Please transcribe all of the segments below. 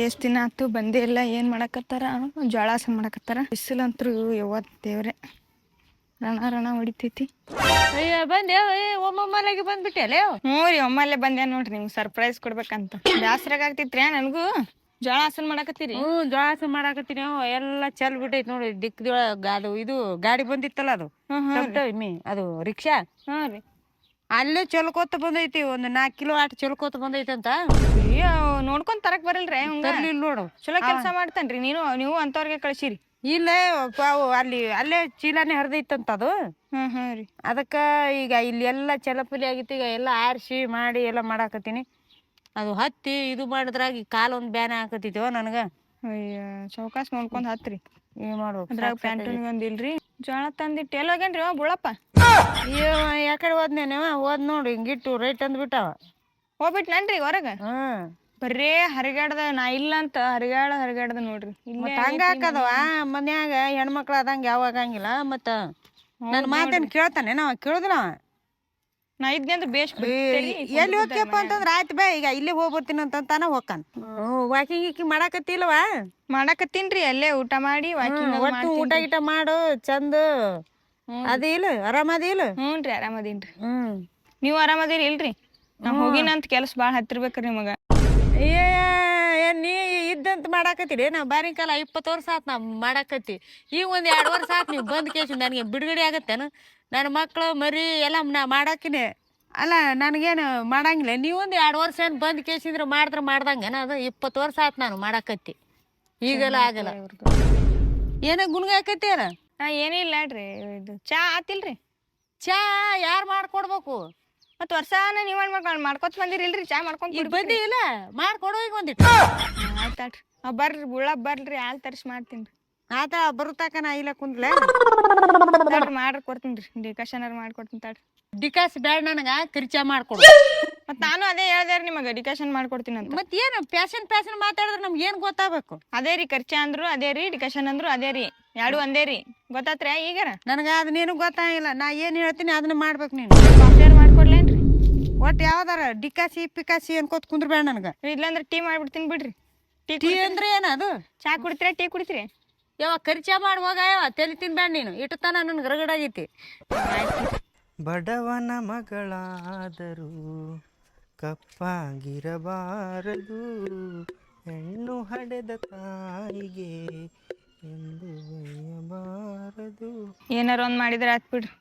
ಎಷ್ಟ್ ದಿನ ಆತು ಬಂದೇ ಇಲ್ಲ ಏನ್ ಮಾಡಕತ್ತಾರ? ಜೋಳ ಹಸನ್ ಮಾಡಕತ್ತಾರ. ಬಿಸಿಲಂತ್ರು ಯಾವತ್ತ ದೇವ್ರೆ. ರಣ ರಣ ಹೊಡಿತೈತಿ. ಅಯ್ಯೋ ಬಂದೆ ಒಮ್ಮೊಮ್ಮಲಾಗಿ ಬಂದ್ಬಿಟ್ಟೆ ಅಲ್ಲೇ? ಹ್ಞೂ ರೀ ಒಮ್ಮಲ್ಲೇ ಬಂದೆ ನೋಡ್ರಿ ನಿಮ್ಗೆ ಸರ್ಪ್ರೈಸ್ ಕೊಡ್ಬೇಕಂತ. ಬ್ಯಾಸ್ರಾಗ ಆಗ್ತೈತ್ರಿ ನನಗೂ? ಜೋಳ ಮಾಡಾಕತ್ತೀರಿ? ಹ್ಞೂ ಜ್ವಾಸ ಮಾಡಾಕತ್ತೀನಿ ಎಲ್ಲ ಚಲ್ ಬಿಟ್ಟೈತಿ ನೋಡಿ ದಿಕ್ಕದೊಳಗೆ ಅದು ಇದು ಗಾಡಿ ಬಂದಿತ್ತಲ್ಲ ಅದು? ಅದು ರಿಕ್ಷಾ? ಹ್ಞೂ ರೀ. ಅಲ್ಲೇ ಚಲ್ಕೋತ ಬಂದೈತಿ ಒಂದು ನಾಲ್ಕು ಕಿಲೋ ಆಟ ಚಲ್ಕೋತ ಬಂದೈತಿ ಅಂತ. ಅಯ್ಯೋ ನೋಡ್ಕೊಂಡ್ ತರಕ್ ಬರಲ್ರಿ ಹಂಗ ತರ್ಲಿಲ್ಲ ನೋಡು. ಚಲೋ ಕೆಲಸ ಮಾಡ್ತಾನ್ರಿ ನೀನು ನೀವು ಅಂತವ್ರಿಗೆ ಕಳ್ಸಿರಿ. ಇಲ್ಲ ಪಾವು ಅಲ್ಲಿ ಅಲ್ಲೇ ಚೀಲಾನೇ ಹರಿದೈತಂತ ಅದು. ಹ್ಮ್ ಹ್ಮ್ ರೀ. ಅದಕ್ಕ ಈಗ ಇಲ್ಲಿ ಎಲ್ಲ ಚಲಪಲಿ ಆಗಿತ್ತು ಈಗ ಎಲ್ಲ ಆರಿಸಿ ಮಾಡಿ ಎಲ್ಲ ಮಾಡಾಕತ್ತೀನಿ. ಅದು ಹತ್ತಿ ಇದು ಮಾಡಿದ್ರಾಗ ಈ ಕಾಲು ಒಂದು ಬ್ಯಾನೆ ಹಾಕತ್ತಿದ್ವ ನನಗೆ. ಅಯ್ಯ ಚೌಕಾಸ್ ನೋಡ್ಕೊಂಡ್ ಹತ್ರಿ. ಏನ್ ಮಾಡ್ಬೇಕು. ಅದ್ರಾಗ ಪ್ಯಾಂಟನ್ ಒಂದಿಲ್ರಿ ಜೋಳ ತಂದಿಟ್ಟು. ಎಲ್ಲಿ ಹೋಗ್ಯಾನ್ರಿ ಅವ ಬುಳಪ್ಪ ಅಯ್ಯೋ ಯಾಕಡೆ ಹೋದ್ನೇನವ ಹೋದ್ ನೋಡಿ ಹಿಂಗಿಟ್ಟು ರೈಟ್ ಅಂದ್ಬಿಟ್ಟವ ಹೋಗ್ಬಿಟ್ನನ್ರಿ ಹೊರಗ. ಹ್ಮ್ ಬರೇ ಹರಿಗಾಡ್ದ ನಾ ಇಲ್ಲ ಅಂತ ಹರಿಗಾಡ ಹರಿಗಾಡ್ದ ನೋಡ್ರಿ. ಮತ್ತ ಹಂಗ ಹಾಕದವ ಮನ್ಯಾಗ ಹೆಣ್ಮಕ್ಳು ಆದಂಗ ಯಾವ ಆಗಂಗಿಲ್ಲ ಮತ್ತ ನನ್ನ ಮಾತೇನ್ ಕೇಳ್ತಾನೆ ನಾವ? ಕೇಳುದಿಲ್ಲ ಅವ. ನಾ ಇದ್ನಿ ಅಂದ್ರೆ ಬೇಷ್ ಎಲ್ಲಿ ಹೋಗ್ಯಪ್ಪ ಅಂತಂದ್ರ? ಆಯ್ತು ಬೇ ಈಗ ಇಲ್ಲಿ ಹೋಗ್ಬರ್ತೀನಿ ಅಂತಂತಾನ ಹೋಗ್ತಾನ. ವಾಕಿಂಗ್ ಗೀಕಿಂಗ್ ಮಾಡಾಕತ್ತಿಲ್ವಾ? ಮಾಡಾಕತ್ತೀನ್ರಿ ಅಲ್ಲೇ ಊಟ ಮಾಡಿ ವಾಕಿಂಗ್ ಒಟ್ಟು ಊಟ ಗೀಟ ಮಾಡು ಚಂದ. ಅದ ಇಲ್ಲ ಆರಾಮದ ಇಲ್ಲ ಹ್ಞೂನ್ರಿ ಆರಾಮದೀನ್ರಿ. ಹ್ಮ್. ನೀವು ಆರಾಮದಿರಿ ಇಲ್ರಿ? ನಾ ಹೋಗಿನಂತ ಕೆಲಸ ಭಾಳ ಹತ್ತಿರ್ಬೇಕ್ರಿ ನಿಮಗ. ಏ ನೀ ಇದ್ದಂತ ಮಾಡಾಕತ್ತೀರಿ? ನಾ ಬಾರಿ ಕಾಲ ಇಪ್ಪತ್ತು ವರ್ಷ ಆತ್ ನಾ ಮಾಡಾಕತ್ತಿ. ಈಗ ಒಂದ್ ಎರಡು ವರ್ಷ ಆತ್ ನೀವು ಬಂದ್ ಕೇಸ್ ನನಗೆ ಬಿಡುಗಡೆ ಆಗತ್ತೇನು? ನನ್ನ ಮಕ್ಕಳು ಮರಿ ಎಲ್ಲ ನಾ ಮಾಡಾಕಿನೇ. ಅಲ್ಲ ನನಗೇನು ಮಾಡಂಗಿಲ್ಲ. ನೀವೊಂದು ಎರಡು ವರ್ಷ ಏನು ಬಂದ್ ಕೇಸಿದ್ರೆ ಮಾಡಿದ್ರೆ ಮಾಡ್ದಂಗೆ ಅದು ಇಪ್ಪತ್ತು ವರ್ಷ ಆತ್ ನಾನು ಮಾಡಾಕತ್ತಿ. ಈಗೆಲ್ಲ ಆಗಲ್ಲ. ಏನ ಏನ ನಾ ಏನಿಲ್ಲ ರೀ ಇದು ಚಾ ಆತಿಲ್ರಿ? ಚಾ ಯಾರು ಮಾಡ್ಕೊಡ್ಬೇಕು? ಮತ್ತೆ ವರ್ಷಾನ ನೀವ್ ಮಾಡ್ಕೊಂಡು ಮಾಡ್ಕೊತ ಬಂದಿರಿಲ್ರಿ ಚಾ ಮಾಡ್ಕೊಂಡು ಈಗ ಬಂದಿ ಇಲ್ಲ ಮಾಡ್ಕೊಡು ಈಗ ಒಂದಿಟ್ಟು ಆಯ್ತಾಳ್ರಿ ಬರ್ರಿ ಉಳ್ಳ ಬರ್ರಿ ಹಾಲು ತರಿಸಿ ಮಾಡ್ತೀನಿ. ಆತ ಬರುತ್ತಾಕ ನಾ ಇಲ್ಲ ಕುಂದ್ಲೆ. ಮಾಡ್ರಿ ಕೊಡ್ತೀನಿ ರೀ. ಡಿಕಾಷನರ್ ಮಾಡ್ಕೊಡ್ತೀನಿ ತಾಡ್ರಿ. ಡಿಕಾಸ್ ಬೇಡ ನನಗ ಕಿರ್ಚಾ ಮಾಡ್ಕೊಡು. ಮತ್ ನಾನು ಅದೇ ಹೇಳ್ದೆ ರೀ ನಿಮಗೆ ಡಿಕಾಷನ್ ಮಾಡ್ಕೊಡ್ತೀನಿ ಅಂತ. ಮತ್ತೆ ಏನು ಪ್ಯಾಶನ್ ಪ್ಯಾಶನ್ ಮಾತಾಡಿದ್ರೆ ನಮ್ಗೆ ಏನು ಗೊತ್ತಾಗಬೇಕು? ಅದೇ ರೀ ಖರ್ಚ ಅಂದ್ರು ಅದೇ ರೀ ಡಿಕಾಷನ್ ಅಂದ್ರು ಅದೇ ರೀ. ಎರಡು ಒಂದೇ ರೀ. ಗೊತ್ತಾತ್ರ ಈಗಾರ? ನನಗೆ ಅದನ್ನೇನು ಗೊತ್ತಾಗಿಲ್ಲ. ನಾ ಏನು ಹೇಳ್ತೀನಿ ಅದನ್ನ ಮಾಡ್ಬೇಕು ನೀನು. ಕಾಫಿಯರ್ ಮಾಡ್ಕೊಡ್ಲೇನ್ರಿ. ಒಟ್ಟು ಯಾವ್ದಾರ ಡಿಕಾಸಿ ಪಿಕಾಸಿ ಅನ್ಕೋತ ಕುಂದ್ರಬೇಡ ನನಗೆ. ಇಲ್ಲಾಂದ್ರೆ ಟೀ ಮಾಡ್ಬಿಡ್ತೀನಿ ಬಿಡ್ರಿ. ಟೀ ಟೀ ಅಂದ್ರೆ ಅದು? ಚಾ ಕುಡಿತೀರಾ ಟೀ ಕುಡಿತೀರಿ. ಯಾವ ಖರ್ಚಾ ಮಾಡಿ ಹೋಗ ಯಾವ ತಲೆ ತಿನ್ಬೇಡ ನೀನು. ಇಟ್ಟು ತನ ನನಗೆ ರಗಡಾಗೈತಿ ಬಡವನ ಮಗಳಾದರೂ. ಕಪ್ಪಾಗಿರಬಾರದು. ಹೆಣ್ಣು ಹಡೆದ ತಾಯಿಗೆ ಎಂದು ಬಯ್ಯಬಾರದು ಏನಾರ ಒಂದ್ ಮಾಡಿದ್ರೆ ಆತ್ ಬಿಡ್ರಿ.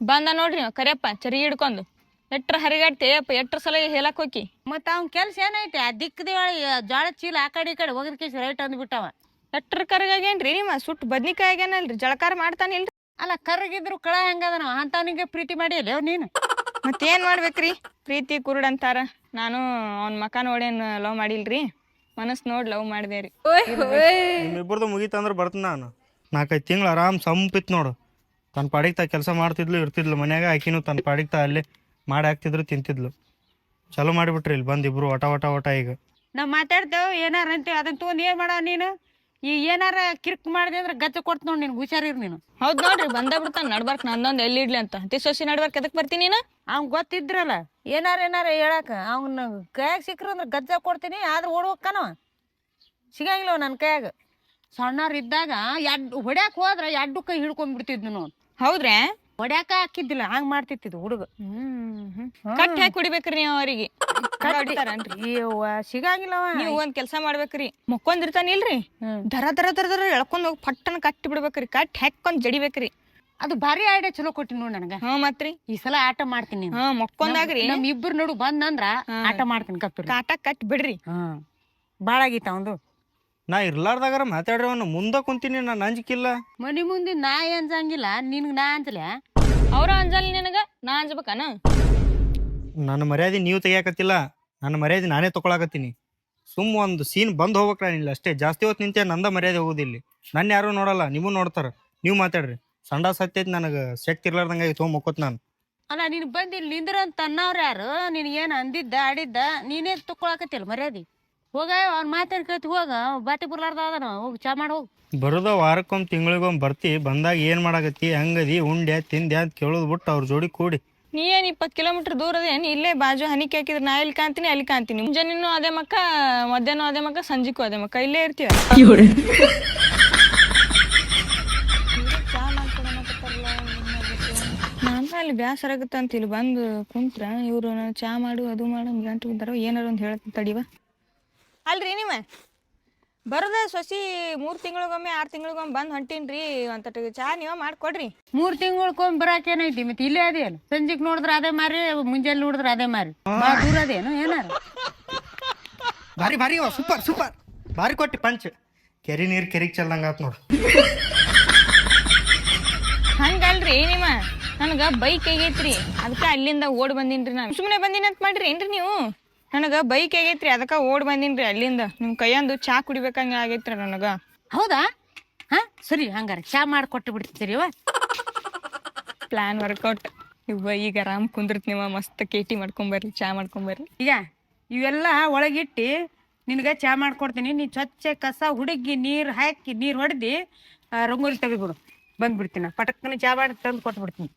ಬಂದ ನೋಡ್ರಿ ಅವ ಕರಿಯಪ್ಪ ಚರಿ ಹಿಡ್ಕೊಂಡು. ಎಟ್ರ ಹರಿಗಾಡ್ತೇಯಪ್ಪ ಎಟ್ರ ಸಲ ಹೇಳಕ್ ಹೋಗಿ ಮತ್ತ ಅವ್ನ ಕೆಲ್ಸ ಏನೈತಿ? ಆ ದಿಕ್ಕದ ಜೋಳ ಚೀಲ ಆ ಕಡೆ ಈ ಕಡೆ ಹೋಗದ್ ಕೇಸ್ ರೈಟ್ ಅಂದ್ಬಿಟ್ಟವ. ಎಟ್ರ ಕರ್ಗಾಗೇನ್ರಿ ನಿಮ್ಮ? ಸುಟ್ಟು ಬದ್ನಿಕಾಯಿ ಆಗ್ಯಾನಲ್ರಿ ಜಳಕಾರ ಮಾಡ್ತಾನಿಲ್ರಿ. ಅಲ್ಲ ಕರ್ಗಿದ್ರು ಕಳ ಹೆಂಗದ ನಾವು ಅಂತವನಿಗೆ ಪ್ರೀತಿ ಮಾಡಿ ನೀನು? ಮತ್ತೇನ್ ಮಾಡ್ಬೇಕ್ರಿ? ಪ್ರೀತಿ ಕುರುಡ್ ಅಂತಾರ. ನಾನು ಅವ್ನ ಮಕ ನೋಡೇನ್ ಲವ್ ಮಾಡಿಲ್ರಿ. ಮನಸ್ ನೋಡ್ ಲವ್ ಮಾಡಿದೆ ರೀ. ನಿಮ್ಮಿಬ್ಬರದು ಮುಗೀತಂದ್ರೆ ಬರ್ತೀನಿ ನಾನು. ನಾಲ್ಕೈದು ತಿಂಗಳು ಆರಾಮ್ ಸಂಪಿತ್ ನೋಡು. ತನ್ನ ಪಾಡಿಗೆ ತಾ ಕೆಲಸ ಮಾಡ್ತಿದ್ಲು ಇರ್ತಿದ್ಲು. ಮನ್ಯಾಗ ಆಕಿನೂ ತನ್ನ ಪಾಡಿಗೆ ತಾ ಅಲ್ಲಿ ಮಾಡಿ ಹಾಕ್ತಿದ್ರು ತಿಂತಿದ್ಲು. ಚಲೋ ಮಾಡಿಬಿಟ್ರಿ ಇಲ್ಲಿ ಬಂದು ಇಬ್ರು ಒಟ ಒಟ ಒಟ ಈಗ. ನಾವ್ ಮಾತಾಡ್ತೇವ್ ಏನಾರ ಅಂತೀವಿ? ಅದನ್ನ ತಗೊಂಡ್ ಏನ್ ಮಾಡ ನೀನು? ಈ ಏನಾರ ಕಿರ್ಕ್ ಮಾಡಿದೆ ಅಂದ್ರೆ ಗಚ್ಚ ಕೊಡ್ತ ನೋಡಿ ನಿನ್ ಹುಷಾರಿರ್ ನೀನು. ಹೌದ್ ನೋಡ್ರಿ ಬಂದ ಬಿಡ್ತಾನ ನಡ್ಬಾರ್ಕ್ ನಂದೊಂದ್ ಎಲ್ಲಿ ಇಡ್ಲಿ ಅಂತ. ಅತಿ ಸೊಸಿ ನಡ್ಬಾರ್ಕ್ ಎದಕ್ ಬರ್ತೀನಿ ನೀನು? ಅವ್ನ್ ಗೊತ್ತಿದ್ರಲ್ಲ ಏನಾರ ಏನಾರ ಹೇಳಕ. ಅವ್ನ ಕೈಯಾಗ ಸಿಕ್ಕ್ರ ಅಂದ್ರೆ ಗಜ್ಜ ಕೊಡ್ತೀನಿ ಆದ್ರೆ ಓಡ್ಬೇಕನವ ಸಿಗಂಗಿಲ್ಲ ನನ್ನ ಕೈಯಾಗ. ಸಣ್ಣವ್ರ ಇದ್ದಾಗ ಎಡ್ ಹೊಡ್ಯಾಕ್ ಹೋದ್ರ ಎಡ್ಡು ಕೈ ಹಿಡ್ಕೊಂಡ್ಬಿಡ್ತಿದ್ನು ಹೌದ್ರೆ ನೋಡ್. ಹೌದ್ರಾ ಹೊಡ್ಯಾಕ ಹಾಕಿದ್ದಿಲ್ಲ ಹಂಗ್ ಮಾಡ್ತಿತ್ತಿದ್ ಹುಡುಗ. ಹ್ಮ್ ಕಟ್ಟಿ ಹಾಕಿ ಕುಡಿಬೇಕ್ರಿ ನೀವು ಅವರಿಗೆ. ಸಿಗಾಗಿಲ್ಲ ಅಯ್ಯವ್ವ ಸಿಗಂಗಿಲ್ಲವ. ನೀವು ಒಂದ್ ಕೆಲ್ಸ ಮಾಡ್ಬೇಕ್ರಿ. ಮುಕ್ಕೊಂದಿರ್ತಾನಿಲ್ರಿ. ದರ ದರ ದರ ದರ ಎಳ್ಕೊಂಡ್ ಹೋಗಿ ಪಟ್ಟನ ಕಟ್ಟಿ ಬಿಡ್ಬೇಕ್ರಿ. ಕಟ್ಟಿ ಹಾಕೊಂಡ್ ಜಡಿಬೇಕ್ರಿ. ಅದು ಭಾರಿ ಐಡಿಯಾ ಚಲೋ ಕೊಟ್ಟಿ ನೋಡ್ ನನಗ. ಹಾ ಮತ್ರಿ? ಈ ಸಲ ಆಟ ಮಾಡ್ತೀನಿ ಹಾ ಮೊಕ್ಕೊಂದಾಗ್ರಿ. ನಮ್ ಇಬ್ರು ನೋಡು ಬಂದಂದ್ರ ಆಟ ಮಾಡ್ತೀನಿ ಕತ್ತು ಕಾಟ ಕಟ್ ಬಿಡ್ರಿ. ಹ್ಮ್ ಭಾಳ ಆಗಿತ್ತ ಅವಂದು. ನಾ ಇರ್ಲಾರ್ದಾಗಾರ ಮಾತಾಡ್ರಿ ಅವನು ಮುಂದೆ ಕುಂತೀನಿ ನಾನು ಅಂಜಿಕಿಲ್ಲ ಮನಿ ಮುಂದೆ ನಾ ಅಂಜಂಗಿಲ್ಲ ನಿನ್ಗ್ ನಾ ಅಂಜಲೆ ಅವ್ರ ಅಂಜಲ್ ನಿನಗ ನಾ ಅಂಜಬೇಕಾನ? ನನ್ನ ಮರ್ಯಾದೆ ನೀವು ತೆಗಿಯಾಕತ್ತಿಲ್ಲ. ನನ್ನ ಮರ್ಯಾದೆ ನಾನೇ ತಗೊಳಕತ್ತೀನಿ ಸುಮ್ಮ ಒಂದು ಸೀನ್ ಬಂದ್ ನಿಲ್ಲ ಅಷ್ಟೇ. ಜಾಸ್ತಿ ಹೊತ್ತು ನಿಂತೆ ನಂದ ಮರ್ಯಾದೆ ಹೋಗುದಿಲ್ಲ. ನನ್ನ ಯಾರು ನೋಡಲ್ಲ ನೀವು ನೋಡ್ತಾರ. ನೀವು ಮಾತಾಡ್ರಿ. ಸಂಡ ಸತ್ಯ ನನಗೆ ಶಕ್ತಿ ಇರ್ಲಾರ್ದಂಗಾಗಿ ತೊಗೊಂಡ್ ಮುಕ್ಕೋತ್ ನಾನು. ಅಲ್ಲ ನೀನ್ ಬಂದ್ ಇಲ್ಲಿ ನಿಂದ್ರ ಅಂತ ಅನ್ನವ್ರ ಯಾರು? ನೀನ್ ಏನ್ ಅಂದಿದ್ದ ಆಡಿದ್ದ ನೀನೇ ತಕೊಳಕತ್ತಿಲ್ಲ ಮರ್ಯಾದಿ. ಹೋಗ ಅವ್ನ ಮಾತಾಡ್ ಕೇಳ್ತಿ ಹೋಗ ಬಾತಿ ಬರ್ಲಾರ್ದ ಅದಾನ ಹೋಗಿ ಚಾ ಮಾಡಿ ಹೋಗ್. ಬರೋದ ವಾರಕ್ಕೊಮ್ಮೆ ತಿಂಗಳಿಗೊಮ್ಮೆ ಬರ್ತಿ ಬಂದಾಗ ಏನು ಮಾಡಾಕತ್ತಿ ಹಂಗದಿ ಉಂಡೆ ತಿಂದೆ ಅಂತ ಕೇಳೋದು ಬಿಟ್ಟು ಅವ್ರ ಜೋಡಿ ಕೂಡಿ. ನೀ ಏನ್ ಇಪ್ಪತ್ತು ಕಿಲೋಮೀಟರ್ ದೂರ ಅದೇನು ಇಲ್ಲೇ ಬಾಜು ಹನಿಕೆ ಹಾಕಿದ್ರೆ ನಾ ಇಲ್ಲಿ ಕಾಣ್ತೀನಿ ಅಲ್ಲಿ ಕಾಣ್ತೀನಿ. ಮುಂಜಾನೆನೂ ಅದೇ ಮಕ್ಕ ಮಧ್ಯಾಹ್ನ ಅದೇ ಮಕ್ಕ ಸಂಜಿಕ್ಕೂ ಅದೇ ಮಕ್ಕ ಇಲ್ಲೇ ಇರ್ತೀವ. ನಾನು ಅಲ್ಲಿ ಬ್ಯಾಸರ ಆಗುತ್ತೆ ಅಂತ ಇಲ್ಲಿ ಬಂದು ಕುಂತ್ರ ಇವರು ಚಾ ಮಾಡು ಅದು ಮಾಡು ಗಂಟು ಬಿದ್ದಾರ ಏನಾರು ಒಂದು ಹೇಳ್ತೀನಿ ತಡಿವ? ಅಲ್ರಿ ನೀವ? ಬರದ ಸೊಸಿ ಮೂರು ತಿಂಗಳಿಗೊಮ್ಮೆ ಆರು ತಿಂಗಳಿಗೊಮ್ಮೆ ಬಂದು ಹೊಂಟೀನ್ರಿ ಒಂತಟ ಚಾ ನೀವ ಮಾಡ್ಕೊಡ್ರಿ. ಮೂರ್ ತಿಂಗಳಕ್ಕೊಮ್ಮೆ ಬರಾಕ್ ಏನೈತಿ ಮತ್ತೆ? ಇಲ್ಲೇ ಅದೇನು? ಸಂಜೆಗ್ ನೋಡಿದ್ರ ಅದೇ ಮಾರಿ ಮುಂಜಾನೆ ನೋಡಿದ್ರ ಅದೇ ಮಾರಿ? ಭಾಳ ದೂರ ಅದೇನು? ಏನಾರ? ಬಾರಿ ಭಾರಿ ಸೂಪರ್ ಸೂಪರ್. ಭಾರಿ ಕೊಟ್ಟಿ ಪಂಚ್. ಕೆರಿ ನೀರು ಕೆರಿಗೆ ಚೆಲ್ಲಂಗ ಆತ್ ನೋಡು. ಹಂಗಲ್ರಿ ನಿಮ್ಮ ನನಗೆ ಬೈಕ್ ಆಗೈತ್ರಿ. ಅದಕ್ಕೆ ಅಲ್ಲಿಂದ ಓಡ್ ಬಂದಿನ್ರಿ ನಾನು. ಸುಮ್ಮನೆ ಬಂದೀನಿ ಅಂತ ಮಾಡ್ರಿ ಏನ್ರಿ ನೀವು? ನನಗೆ ಬೈಕ್ ಆಗೈತ್ರಿ ಅದಕ್ಕೆ ಓಡ್ ಬಂದಿನ್ರಿ ಅಲ್ಲಿಂದ. ನಿಮ್ಮ ಕೈಯಂದು ಚಾ ಕುಡಿಬೇಕಂಗ ಆಗೈತ್ರಿ ನನಗೆ. ಹೌದಾ? ಹಾ ಸರಿ ಹಂಗಾರೆ ಚಾ ಮಾಡಿಕೊಟ್ಟು ಬಿಡ್ತೀರಿ ಇವ ಪ್ಲಾನ್ ವರ್ಕೌಟ್ ಇವ ಈಗ ಆರಾಮ್ ಕುಂದ್ರತ್ ನೀವ ಮಸ್ತ್ ಕೇಟಿ ಮಾಡ್ಕೊಂಬರ್ರಿ ಚಾ ಮಾಡ್ಕೊಂಬರ್ರಿ. ಈಗ ಇವೆಲ್ಲ ಒಳಗಿಟ್ಟು ನಿನಗೆ ಚಾ ಮಾಡ್ಕೊಡ್ತೀನಿ. ನೀ ಸ್ವಚ್ಛ ಕಸ ಹುಡುಗಿ ನೀರು ಹಾಕಿ ನೀರು ಹೊಡೆದು ರಂಗೋಲಿ ತೆಗಿಬಿಡು ಬಂದ್ಬಿಡ್ತೀನಿ. ಪಟಕ್ಕನ ಚಾ ಮಾಡಿ ತಂದು ಕೊಟ್ಬಿಡ್ತೀನಿ.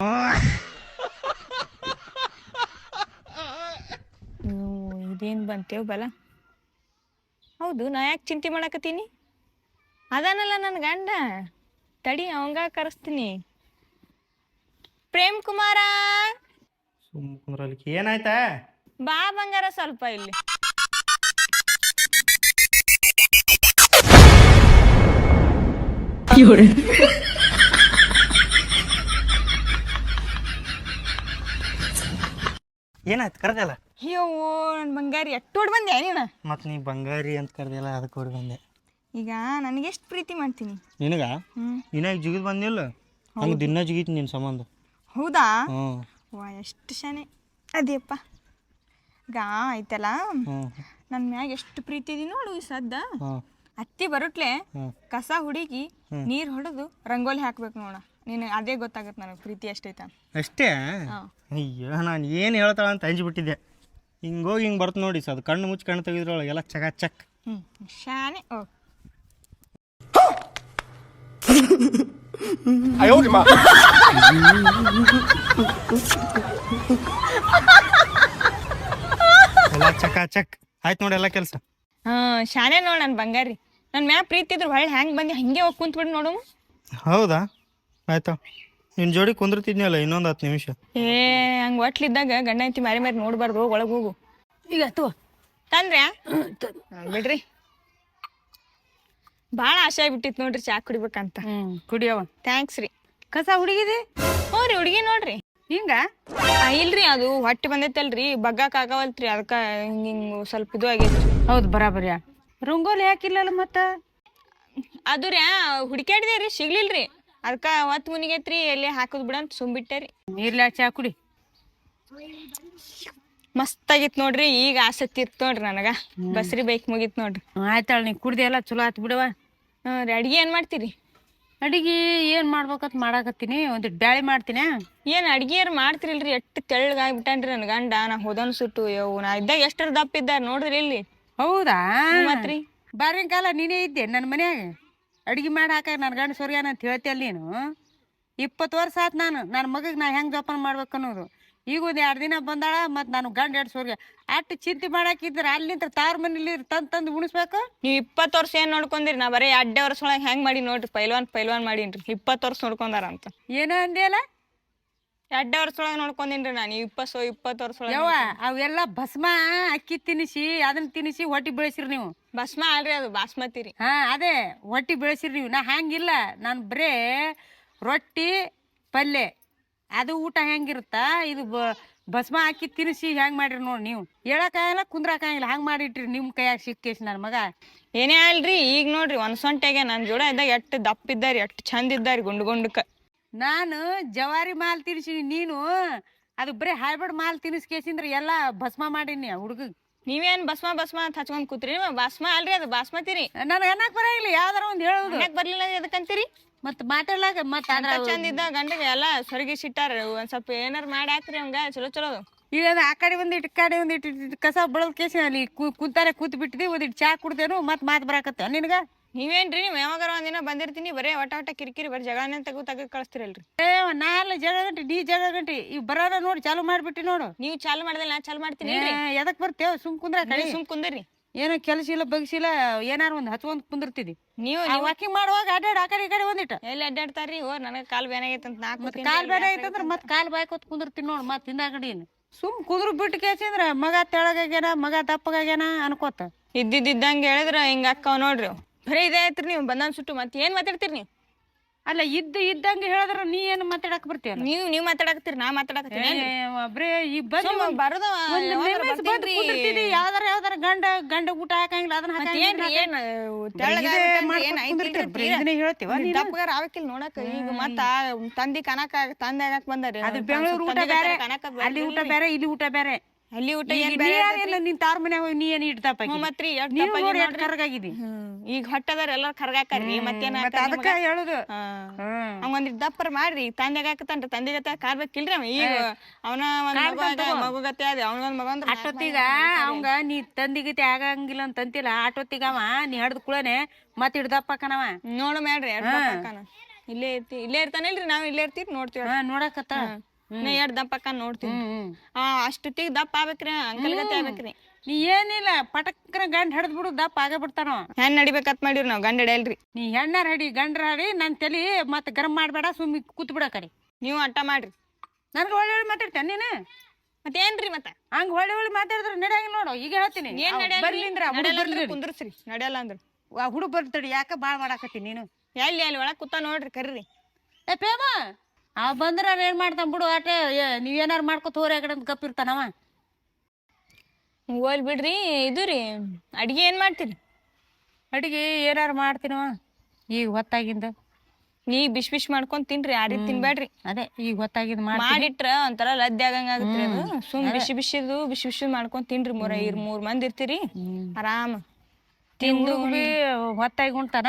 ಇದೇನು ಬಂತೇವ್ ಬಲ? ಹೌದು ನಾ ಯಾಕೆ ಚಿಂತೆ ಮಾಡಕತ್ತೀನಿ? ಅದಾನಲ್ಲ ನನ್ನ ಗಂಡ. ತಡಿ ಅವಂಗ ಕರೆಸ್ತೀನಿ. ಪ್ರೇಮ್ ಕುಮಾರ! ಸುಮ್ ಕುಂದ್ರಲಿಕ್ಕೆ ಏನಾಯ್ತಾ? ಬಾ ಬಂಗಾರ ಸ್ವಲ್ಪ ಇಲ್ಲಿ. ಏನಾಯ್ತು? ಕರ್ದಲ್ಲ? ಅಯ್ಯೋ ನನ್ನ ಬಂಗಾರಿ ಎಟ್ಟೋಡ್ ಬಂದೆ ನೀನು? ಮತ್ತು ನೀ ಬಂಗಾರಿ ಅಂತ ಕರೆದಿಲ್ಲ ಅದಕ್ಕೆ ಹೊಡಿ ಬಂದೆ. ಈಗ ನನಗೆ ಎಷ್ಟು ಪ್ರೀತಿ ಮಾಡ್ತೀನಿ? ನಿನಗ? ಹ್ಮ್. ಈಗ ಜಿಗಿದ್ ಬಂದಿಲ್ಲ ಹಂಗೆ ದಿನ ಜಿಗಿತ್ ನಿನ್ನ ಸಂಬಂಧ. ಹೌದಾ? ಹ್ಞೂ ವಾ ಎಷ್ಟು ಶಾನೆ. ಅದೇಪ್ಪ ಈಗ ಆಯ್ತಲ್ಲ? ಹ್ಞೂ ನನ್ನ ಮ್ಯಾಗ ಎಷ್ಟು ಪ್ರೀತಿ ಇದೆ ನೋಡು ಈ ಸದ್ದ. ಅತ್ತಿ ಬರುಟ್ಲೆ ಕಸ ಹುಡುಗಿ ನೀರು ಹೊಡೆದು ರಂಗೋಲಿ ಹಾಕ್ಬೇಕು ನೋಡ. ನೀನು ಅದೇ ಗೊತ್ತಾಗತ್ತೆ ನನಗೆ ಪ್ರೀತಿ ಎಷ್ಟೈತ. ಅಷ್ಟೇ? ಹಾಂ. ಅಯ್ಯೋ ನಾನು ಏನು ಹೇಳ್ತಾಳ ಅಂತ ಅಂಜಿಬಿಟ್ಟಿದ್ದೆ. ಹಿಂಗೋಗಿ ಹಿಂಗೆ ಬರ್ತು ನೋಡಿ ಅದು ಕಣ್ಣು ಮುಚ್ಚಿ ಕಣ್ಣು ತೆಗೆದ್ರೊಳಗೆ ಎಲ್ಲ ಚಕ ಚಕ್. ಹ್ಞೂ ಶಾನೆ ಓ. ಎಲ್ಲ ಚಕ ಚಕ್. ಆಯ್ತು ನೋಡಿ ಎಲ್ಲ ಕೆಲಸ. ಹಾಂ ಶಾನೆ ನೋಡ್ ನನ್ನ ಬಂಗಾರಿ. ನನ್ನ ಮ್ಯಾ ಪ್ರೀತಿ ಇದ್ರು ಹೊಳ್ಳಿ ಹೆಂಗೆ ಬಂದು ಹಂಗೆ ಹೋಗಿ ಕುಂತ್ಬಿಡಿ ನೋಡು. ಹೌದಾ? ಆಯ್ತಾ. ನಿನ್ನ ಜೋಡಿ ಕುಂದಿರ್ತಿದ್ನಲ್ಲ ಇನ್ನೊಂದ್ ಹತ್ತು ನಿಮಿಷ. ಏ ಹಂಗೆ ಒಟ್ಲಿದ್ದಾಗ ಗಂಡ ಐತಿ ಮಾರಿ ಮಾರಿ ನೋಡ್ಬಾರ್ದು ಹೋಗಿ ಒಳಗೆ ಹೋಗು. ಈಗ ತೋ ತಂದ್ರೆ ಬಿಡ್ರಿ. ಬಾಳ ಆಸೆ ಆಗ್ಬಿಟ್ಟಿತ್ತು ನೋಡ್ರಿ ಚಾ ಕುಡಿಬೇಕಂತ. ಕುಡಿಯವ. ಥ್ಯಾಂಕ್ಸ್ ರೀ. ಕಸ ಹುಡುಗಿದೆ? ಹ್ಞೂ ರೀ ಹುಡುಗಿ ನೋಡ್ರಿ. ಹಿಂಗ? ಆ, ಇಲ್ರಿ ಅದು ಹೊಟ್ಟೆ ಬಂದೈತಲ್ರಿ ಬಗ್ಗಾಕ್ ಆಗವಲ್ತ್ರಿ ಅದಕ್ಕ ಹಿಂಗೆ ಹಿಂಗ್ ಸ್ವಲ್ಪ ಇದು ಆಗೈತ್ರಿ. ಹೌದು ಬರಾಬರಿ. ರಂಗೋಲಿ ಹಾಕಿಲ್ಲಲ್ಲ ಮತ್ತ? ಅದು ರೀ ಹುಡುಕ್ಯಾಡಿದೆ ರೀ ಸಿಗ್ಲಿಲ್ರಿ. ಅದಕ್ಕೆ ಹೊತ್ತು ಮುನಿಗೈತ್ರಿ ಎಲ್ಲಿ ಹಾಕುದ್ ಬಿಡಂತ ಸುಮ್ಬಿಟ್ಟೆ ರೀ ನೀರ್ಲ ಚಾ ಕುಡಿ. ಮಸ್ತ್ ಆಗಿತ್ ನೋಡ್ರಿ ಈಗ ಆಸಕ್ತಿ ಇತ್ತು ನೋಡ್ರಿ ನನಗ. ಬಸ್ರಿ ಬೈಕ್ ಮುಗಿತ್ ನೋಡ್ರಿ. ಆಯ್ತಾಳ ನೀ ಕುಡ್ದೆ ಎಲ್ಲ ಚಲೋ ಆತ್ ಬಿಡವ ಹ್ಞೂ ರೀ ಅಡ್ಗೆ ಏನು ಮಾಡ್ತೀರಿ? ಅಡಿಗೆ ಏನು ಮಾಡ್ಬೇಕಂತ ಮಾಡಾಕತ್ತೀನಿ ಒಂದಿಟ್ಟು ಬ್ಯಾಳಿ ಮಾಡ್ತೀನಿ? ಏನು ಅಡ್ಗೆಯರ್ ಮಾಡ್ತಿರಲ್ರಿ ಎಷ್ಟು ತೆಳ್ಳಗಾಗ್ಬಿಟ್ಟಾನ್ರಿ ನನ್ನ ಗಂಡ. ನಾ ಹೋದನ್ ಸುಟ್ಟು ಯೋ ನಾ ಇದ್ದಾಗ ಎಷ್ಟರ ದಪ್ಪ ಇದ್ದಾರ ನೋಡ್ರಿ ಇಲ್ಲಿ. ಹೌದಾ? ಮತ್ರಿ. ಬಾರಿನ ಕಾಲ ನೀನೇ ಇದ್ದೆ ನನ್ನ ಮನ್ಯಾಗ. ಅಡ್ಗೆ ಮಾಡಿ ಹಾಕ ನನ್ನ ಗಂಡ ಸೂರ್ಯನ ಅಂತ ಹೇಳ್ತಿಯಲ್ಲ ನೀನು. ಇಪ್ಪತ್ತು ವರ್ಷ ಆಯ್ತು ನಾನು. ನನ್ನ ಮಗಗೆ ನಾ ಹೆಂಗೆ ಜೋಪಾನ ಮಾಡ್ಬೇಕು ಅನ್ನೋದು. ಈಗ ಒಂದು ಎರಡು ದಿನ ಬಂದಾಳ ಮತ್ತು ನಾನು ಗಂಡ ಎರಡು ಸೂರ್ಯ. ಅಷ್ಟು ಚಿಂತೆ ಮಾಡಾಕಿದ್ರೆ ಅಲ್ಲಿಂದ ತಾರ ಮನೇಲಿ ತಂದು ತಂದು ಉಣಿಸ್ಬೇಕು? ನೀವು ಇಪ್ಪತ್ತು ವರ್ಷ ಏನು ನೋಡ್ಕೊಂಡಿರಿ ನಾ ಬರೀ ಅಡ್ಡೆ ವರ್ಷ ಒಳಗೆ ಹೆಂಗೆ ಮಾಡಿ ನೋಡ್ರಿ? ಪೈಲ್ವಾನ್ ಪೈಲ್ವಾನ್ ಮಾಡೀನ್ರಿ. ಇಪ್ಪತ್ತು ವರ್ಷ ನೋಡ್ಕೊಂಡಾರ ಅಂತ. ಏನೋ ಅಂದಿಯಲ್ಲ? ಅಡ್ಡೆ ವರ್ಷ ಒಳಗೆ ನಾನು ಇಪ್ಪತ್ತು ಇಪ್ಪತ್ತು ವರ್ಷ ಒಳಗೆ ಯವ್ವ ಅವೆಲ್ಲ ಭಸ್ಮ ಅಕ್ಕಿ ತಿನ್ನಿಸಿ ಅದನ್ನ ತಿನ್ನಿಸಿ ಹೊಟ್ಟಿ ಬೆಳೆಸಿರಿ ನೀವು. ಭಸ್ಮ ಅಲ್ರಿ ಅದು ಬಾಸ್ಮತಿ ರೀ. ಹಾ ಅದೇ ಹೊಟ್ಟಿ ಬೆಳೆಸಿರಿ ನೀವು. ನಾ ಹಂಗಿಲ್ಲ ನಾನು ಬರೇ ರೊಟ್ಟಿ ಪಲ್ಯ ಅದು ಊಟ ಹೆಂಗಿರುತ್ತ ಇದು ಬ- ಭಸ್ಮ ಹಾಕಿ ತಿನ್ನಿಸಿ ಹೆಂಗ್ ಮಾಡಿರಿ ನೋಡಿ ನೀವು. ಹೇಳಕ್ಕಾಗಲ್ಲ ಕುಂದ್ರಕ್ಕಾಗಿಲ್ಲ ಹಂಗೆ ಮಾಡಿಟ್ರಿ ನಿಮ್ಮ ಕೈಯಾಗ ಸಿಕ್ಕೇಶ್ ನನ್ನ ಮಗ? ಏನೇ ಅಲ್ರಿ ಈಗ ನೋಡ್ರಿ ಒಂದ್ ಸೊಂಟೆಗೆ ನನ್ನ ಜೋಡ ಇದ್ದಾಗ ಎಷ್ಟು ದಪ್ಪ ಇದ್ದಾರಿ ಎಷ್ಟು ಚಂದ ಇದ್ದಾರಿ ಗುಂಡು ಗುಂಡಕ್ಕ ನಾನು ಜವಾರಿ ಮಾಲ್ ತಿನ್ಸಿನಿ ನೀನು ಅದು ಬರೀ ಹೈಬ್ರಿಡ್ ಮಾಲ್ ತಿನ್ನಿಸ್ಕೇಸಿಂದ್ರೆ ಎಲ್ಲ ಭಸ್ಮ ಮಾಡೀನಿ ಹುಡುಗ ನೀವೇನ್ ಭಸ್ಮ ಭಸ್ಮ ಅಂತ ಹಚ್ಕೊಂಡ್ ಕೂತ್ರಿ ಭಸ್ಮ ಅಲ್ರಿ ಅದು ಬಾಸ್ಮತಿರಿ ನನಗೆ ಅನ್ನಕ್ ಬರಂಗಿಲ್ಲ ಯಾವ್ದಾರ ಒಂದ್ ಹೇಳೋದು. ಯಾಕೆ ಬರ್ಲಿಲ್ಲ ಎದಕ್ಕಂತೀರಿ? ಮತ್ತೆ ಮಾತಾಡ್ಲಾಕ ಮತ್ತೆ ಚಂದ ಇದ್ದ ಗಂಡಗೆ ಎಲ್ಲ ಸೊರಗಿ ಸಿಟ್ಟಾರ ಒಂದ್ ಸ್ವಲ್ಪ ಏನಾರ ಮಾಡಿ ಹಾಕ್ರಿ ಹಂಗ ಚಲೋ ಚಲೋ ಈಗ ಅದು ಆ ಕಡೆ ಒಂದಿಟ್ಟು ಈ ಕಡೆ ಒಂದಿಟ್ಟು ಇಟ್ಟು ಕಸ ಬಳದ ಕೇಸಿ ಅಲ್ಲಿ ಕು- ಕುಂತಾರೆ ಕೂತ್ ಬಿಟ್ಟಿದ್ವಿ ಒಂದಿಟ್ಟು ಚಾ ಕುಡ್ದೇನು ಮತ್ತೆ ಮಾತು ಬರಾಕತ್ತೆ ನಿನಗ ನೀವೇನ್ರಿ ನೀವು ಯಾವಾಗಾರ ಒಂದಿನ ಬಂದಿರ್ತೀನಿ ಬರೇ ಒಟ್ಟ ಒಟ್ಟ ಕಿರಿಕಿರಿ ಬರೀ ಜಗಳನೇ ತಗ ತಗ ಕಳಿಸ್ತಿರಲ್ರಿ. ಏ ನಾ ಎಲ್ಲ ಜಗ ಗಂಟೆ ನೀ ಜಗ ಗಂಟೆ ಈ ಬರೋದ ನೋಡಿ ಚಾಲು ಮಾಡ್ಬಿಟ್ಟಿ ನೋಡು. ನೀವು ಚಾಲು ಮಾಡ್ದಲ್ಲ ನಾ ಚಾಲು ಮಾಡ್ತೀನಿ ಎದಕ್ ಬರ್ತೇವ ಸುಮ್ ಕುಂದ್ರ ಕಡೆ ಸುಮ್ ಕುಂದ್ರಿ. ಏನೋ ಕೆಲಸ ಇಲ್ಲ ಬಗ್ಸಿಲ್ಲ ಏನಾರ ಒಂದ್ ಹಚ್ಕೊಂಡ್ ಕುಂದಿರ್ತಿದಿ. ನೀವು ವಾಕಿಂಗ್ ಮಾಡುವಾಗ ಅಡ್ಡಾಡ್ ಆ ಕಡೆ ಈ ಕಡೆ ಒಂದಿಟ್ಟು ಎಲ್ಲಿ ಅಡ್ಡಾಡ್ತಾರ್ರಿ? ಓ ನನಗೆ ಕಾಲ್ ಬೇನಾಗೈತೆ ಅಂತ ನಾಲ್ಕು ಮತ್ತೆ ಕಾಲ್ ಬೇಡ ಐತಂದ್ರ ಮತ್ ಕಾಲ್ ಬಾಯ್ಕೊತ್ ಕುಂದಿರ್ತೀನಿ ನೋಡ್ ಮತ್ ಹಿಂದಾಗಡಿ ಸುಮ್ ಕುದುರು ಬಿಟ್ಟು ಕೇಸಿದ್ರ ಮಗ ತೆಳಗಾಗ್ಯಾನ ಮಗ ತಪ್ಪಗಾಗ್ಯಾನ ಅನ್ಕೋತ. ಇದ್ದಿದ್ದಂಗೆ ಹೇಳಿದ್ರ ಹಿಂಗ ಅಕ್ಕವ್ ನೋಡ್ರಿ. ಬರೀ ಇದೇ ಐತ್ರಿ ನೀವು? ಬಂದನ್ ಸುಟ್ಟು ಮತ್ತೆ ಏನ್ ಮಾತಾಡ್ತೀರಿ ನೀವು? ಅಲ್ಲ ಇದ್ದ ಇದ್ದಂಗೆ ಹೇಳಿದ್ರ ನೀ ಏನು ಮಾತಾಡಕ್ ಬರ್ತೀಯ ನೀವು ನೀವು ಮಾತಾಡಕತ್ತೀರಿ ನಾ ಮಾತಾಡಕತ್ತೀನಿ ಏ, ಒಬ್ರೇ ಈ ಬಂದ್ ಬರೋದ ಯಾವ್ದಾರ ಯಾವ್ದಾರ ಗಂಡ ಗಂಡ ಊಟ ಹಾಕಂಗಿಲ್ಲ ಅದನ್ನ ಹಾಕಂಗಿಲ್ಲ ಏನ್? ದಪ್ಪಗಾರ ನೋಡಕ ಈಗ ಮತ್ತ ತಂದಿ ಕನಕ ತಂದೆ ಆಗಕ್ ಬಂದ್ರಿ? ಅದು ಬೆಂಗಳೂರು ಊಟ ಬೇರೆ ಅಲ್ಲಿ ಊಟ ಬೇರೆ ಇಲ್ಲಿ ಊಟ ಬೇರೆ. ಅಲ್ಲಿ ಊಟ ಈಗ ಏನ್ ಬೇರೆ ಯಾರಿಲ್ಲ ನಿನ್ ತಾರ್ ಮನ್ಯಾಗ ಹೋಗಿ ನೀ ಏನ್ ಇಡ್ತಾಪ ಮತ್ರಿ ನೀವು ನೋಡಿ ಎಷ್ಟ್ ಕರ್ಗಾಗಿದಿ ಈಗ ಹೊಟ್ಟದಾರ ಎಲ್ಲಾರು ಕರ್ಗಾಕರ್ರಿ ಮತ್ತೇನ ಮತ್ತ ಅದಕ್ಕ ಹೇಳುದು. ಹ್ಮ್. ದಪ್ಪರ್ ಮಾಡ್ರಿ ತಂದೆಗ ಹಾಕತಾನ್ರಿ ತಂದೆ ಜೊತೆ ಕಾರ್ಬೇಕಿಲ್ರಿ ಅವ? ಈಗ ಅವನ ಒಂದ್ ಮಗು ಗತೆ ಅದ ಅವನ ಒಂದ್ ಮಗ ಅಂದ್ರ ಅಷ್ಟೊತ್ತಿಗ ಅವಂಗ ನೀ ತಂದಿಗಿತಿ ಆಗಂಗಿಲ್ಲ ಅಂತ ಅಂತಿಲ್ಲ ಆಟೊತ್ತಿಗ ಅವ ನೀ ಹಡ್ದ ಕುಳನೆ ಮತ್ ಹಿಡ್ದಪ್ಪಕನವ ನೋಡು ಮಾಡ್ರಿ ಇಲ್ಲೇ ಇರ್ತಿ ಇಲ್ಲೇ ಇರ್ತಾನಲ್ರಿ ನಾವ್ ಇಲ್ಲೇ ಇರ್ತೀವಿ ನೋಡ್ತೀವಿ ನೋಡಕತ್ತ ನಾ ಎರಡ್ ದಪ್ಪ ಅಕ್ಕ ಹ್ಮ್ ಆ ಅಷ್ಟೊತ್ತಿಗೆ ದಪ್ಪ ಆಗ್ಬೇಕ್ರಿ ಅಂಕಲ್ ಗತಿ ಆಗ್ಬೇಕ್ರಿ. ನೀ ಏನಿಲ್ಲ ಪಟಕ್ರ ಗಂಡ ಹಿಡ್ದ್ ಬಿಡು ದಪ್ಪ ಆಗೇ ಬಿಡ್ತಾನವ ಹೆಣ್ ನಡಿಬೇಕತ್ ಮಾಡಿವ್ರಿ ನಾವ್ ಗಂಡ ಹಿಡಿಯಲ್ರಿ ನೀ ಹೆಣ್ಣಾರ ಹಡಿ ಗಂಡ್ರ ಹಡಿ ನನ್ ತಲಿ ಮತ್ ಗರಂ ಮಾಡ್ಬೇಡ ಸುಮ್ಮಿ ಕೂತ್ ಬಿಡ ಕಡೆ. ನೀವು ಅಟ್ಟ ಮಾಡ್ರಿ. ನನ್ಗೆ ಒಳ್ಳೆ ಒಳ್ಳೆ ಮಾತಾಡ್ತೇನೆ ನೀನು? ಮತ್ತೇನ್ರಿ ಮತ್ತ? ಹಂಗ ಒಳ್ಳೆ ಒಳ್ಳೆ ಮಾತಾಡಿದ್ರೆ ನಡೆಯಂಗಿಲ್ಲ ನೋಡು ಈಗ ಹೇಳ್ತೀನಿ. ಏನ್ ಬರ್ಲಿಂದ್ರ ಕುಂದ್ರಸ್ರಿ ನಡೆಯಲ್ಲ ಅಂದ್ರ. ಹುಡುಗ ಬರ್ತಡಿ ಯಾಕ ಬಾಳ್ ಮಾಡಾಕತ್ತಿ ನೀನು? ಎಲ್ಲಿ ಅಲ್ಲಿ ಒಳಗ್ ಕೂತ ನೋಡ್ರಿ ಕರ್ರಿ. ಏ ಪ್ರೇಮ ಅವ ಬಂದ್ರ ಏನ್ ಮಾಡ್ತಾನ ಬಿಡು ಆಟ ಏ, ನೀವ್ ಏನಾರ ಮಾಡ್ಕೊತ ಹೋರಿ ಆ ಕಡೆ ಅಂತ ಗಪ್ಪಿರ್ತಾನವ ಹೋಲ್ ಬಿಡ್ರಿ ಇದು ರೀ ಅಡ್ಗೆ ಏನ್ ಮಾಡ್ತೀರಿ? ಅಡಿಗೆ ಏನಾರು ಮಾಡ್ತೀನವ ಈಗ ಹೊತ್ತಾಗಿಂದ. ನೀ ಬಿಸ್ ಬಿಸ್ ಮಾಡ್ಕೊಂಡ್ ತಿನ್ರಿ ಆ ರೀತಿ ತಿನ್ಬೇಡ್ರಿ ಅದೇ ಈಗ ಹೊತ್ತಾಗಿಂದ ಮಾಡಿ ಮಾಡಿಟ್ರ ಒಂಥರ ಲದ್ದೆ ಆಗಂಗ ಆಗತ್ರಿ ಅದು. ಸುಮ್ ಬಿಸಿ ಬಿಸಿದು ಬಿಸಿ ಬಿಸಿ ಮಾಡ್ಕೊಂಡ್ ತಿನ್ರಿ ಮೂರ ಇರ್ ಮೂರ್ ಮಂದಿ ಇರ್ತೀರಿ. ಆರಾಮ. ತಿಂದು ಬಿ ಹೊತ್ತಾಗಿ ಉಣ್ತಾನ?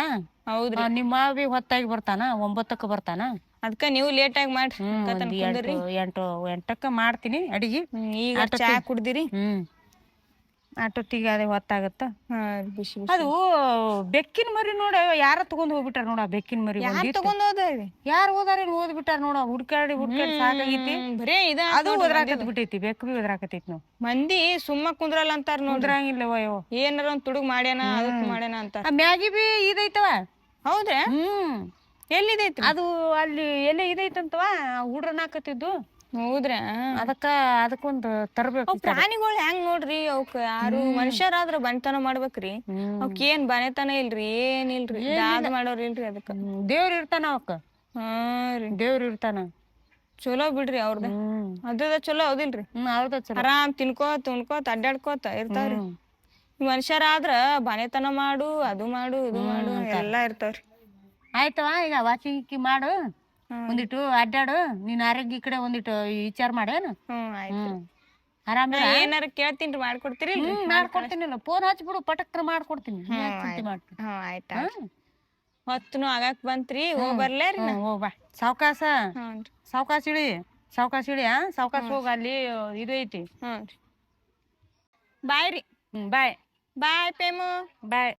ಹೌದ್ರಿ. ಆ, ನಿಮ್ಮ ಮಾವ ಬಿ ಹೊತ್ತಾಗಿ ಬರ್ತಾನ? ಒಂಬತ್ತಕ್ಕ ಬರ್ತಾನ? ಅದ್ಕ ನೀವು ಲೇಟ್ ಆಗಿ ಮಾಡ್ರಿ. ಕುಂದ್ರಿ. ಎಂಟು ಎಂಟು ಎಂಟಕ್ಕ ಮಾಡ್ತೀನಿ ಅಡಿಗೆ. ಈಗ ಚಾ ಕುಡ್ದಿರಿ. ಹ್ಮ್. ಅಷ್ಟೊತ್ತಿಗೆ ಅದೇ ಹೊತ್ತಾಗತ್ತ. ಬಿಸಿ ಅದು ಬೆಕ್ಕಿನ ಮರಿ ನೋಡ ಯಾರ ತಗೊಂಡ್ ಹೋಗ್ಬಿಟ್ಟಾರ ನೋಡ ಬೆಕ್ಕಿನ ಮರಿ ಯಾರ್ ತಗೊಂಡ್ ಹೋದ್ರಿ? ಯಾರು ಓದಾರೇನ್ ಓದ್ಬಿಟ್ಟಾರ ನೋಡ ಹುಡ್ಕಾಡಿ ಹುಡ್ಕಾಡಿ ಸಾಕಾಗೈತಿ. ಬರೇ ಇದ ಅದು ಒದ್ರಾಕತ್ ಬಿಟ್ಟೈತಿ ಬೆಕ್ಕು ಬಿ ಓದ್ರಾಕತೈತಿ ನಾವು ಮಂದಿ ಸುಮ್ಮ ಕುಂದ್ರಲ್ಲ ಅಂತಾರ ನೋಡ್ರಂಗಿಲ್ಲ ಓದ್ರಂಗಿಲ್ಲವ ಏನಾರ ಒಂದ್ ತುಡುಗ್ ಮಾಡ್ಯಾನ ಅದಕ್ಕೆ ಮಾಡ್ಯಾನ ಅಂತ. ಮ್ಯಾಗಿ ಬಿ ಇದೈತವ ಹೌದ್ರಾ? ಹ್ಮ್. ಎಲ್ಲಿದೈತ್ರಿ ಅದು ಅಲ್ಲಿ ಎಲ್ಲೇ ಹುಡ್ರನ್ನ ಹುಡ್ರನಾಕತಿದ್ದು ಹೌದ್ರಾ? ಅದಕ್ಕ ಅದಕ್ಕೊಂದು ತರ್ಬೇಕು ಅವ್ ಪ್ರಾಣಿಗಳು ಹೆಂಗ್ ನೋಡ್ರಿ? ಅವಕ್ ಯಾರು ಮನುಷ್ಯರಾದ್ರ ಬಂತನ ಮಾಡ್ಬೇಕ್ರಿ. ಅವಕ್ ಏನ್ ಬನೆತನ ಇಲ್ರಿ? ಏನ್ ಇಲ್ರಿ? ದಾದ್ ಮಾಡೋರ್ ಇಲ್ರಿ ಅದಕ್ಕ. ದೇವ್ರ ಇರ್ತಾನ ಅವಕ್ಕ ಹಾ ರೀ. ದೇವ್ರ ಇರ್ತಾನ? ಚಲೋ ಬಿಡ್ರಿ ಅವ್ರದ. ಅದ್ರದ ಚಲೋ ಹೌದಿಲ್ರಿ ಚಲೋ. ಆರಾಮ್ ತಿನ್ಕೋತ ಉಣ್ಕೋತ ಅಡ್ಡಾಡ್ಕೋತ ಇರ್ತಾವ್ರಿ. ಮನುಷ್ಯರಾದ್ರ ಬನೆತನ ಮಾಡು ಅದು ಮಾಡು ಇದು ಮಾಡು ಎಲ್ಲಾ ಇರ್ತಾವ್ರಿ. ಆಯ್ತವ ಈಗ ವಾಚಿಂಗ್ ಮಾಡು. ಹ್ಮ್. ಒಂದಿಟ್ಟು ಅಡ್ಡಾಡು. ನಿನ್ ಆರೋಗ್ಯ ಕಡೆ ಒಂದಿಟ್ಟು ವಿಚಾರ ಮಾಡೇನು ಹ್ಮ್ ಆಯ್ತು. ಹ್ಮ್. ಆರಾಮ ಏನಾರ ಕೇಳ್ತೀನಿ ಮಾಡ್ಕೊಡ್ತೀರಿ? ಹ್ಮ್ ಮಾಡ್ಕೊಡ್ತೀನಿ ಫೋನ್ ಹಚ್ಬಿಡು ಪಟಕ್ರ ಮಾಡ್ಕೊಡ್ತೀನಿ. ನೀ ಯಾಕ್ ಚಿಂತೆ? ಹ್ಮ್ ಆಯ್ತಾ ಹ್ಮ್. ಹೊತ್ತನು ಆಗಾಕ್ ಬಂತ್ರಿ ಹೋಗ್ ಬರ್ಲೇ ರೀ ಹೋಗ್ ಬಾ. ಸಾವ್ಕಾಸ? ಹ್ಞೂ ಸಾವ್ಕಾಸ ಇಳಿ. ಸಾವ್ಕಾಸ ಇಳಿ ಆ? ಸಾವ್ಕಾಸ ಹೋಗ ಅಲ್ಲಿ ಇದು ಐತಿ. ಬಾಯ್ ರೀ. ಹ್ಮ್ ಬಾಯ್. ಬಾಯ್ ಪೇಮು. ಬಾಯ್.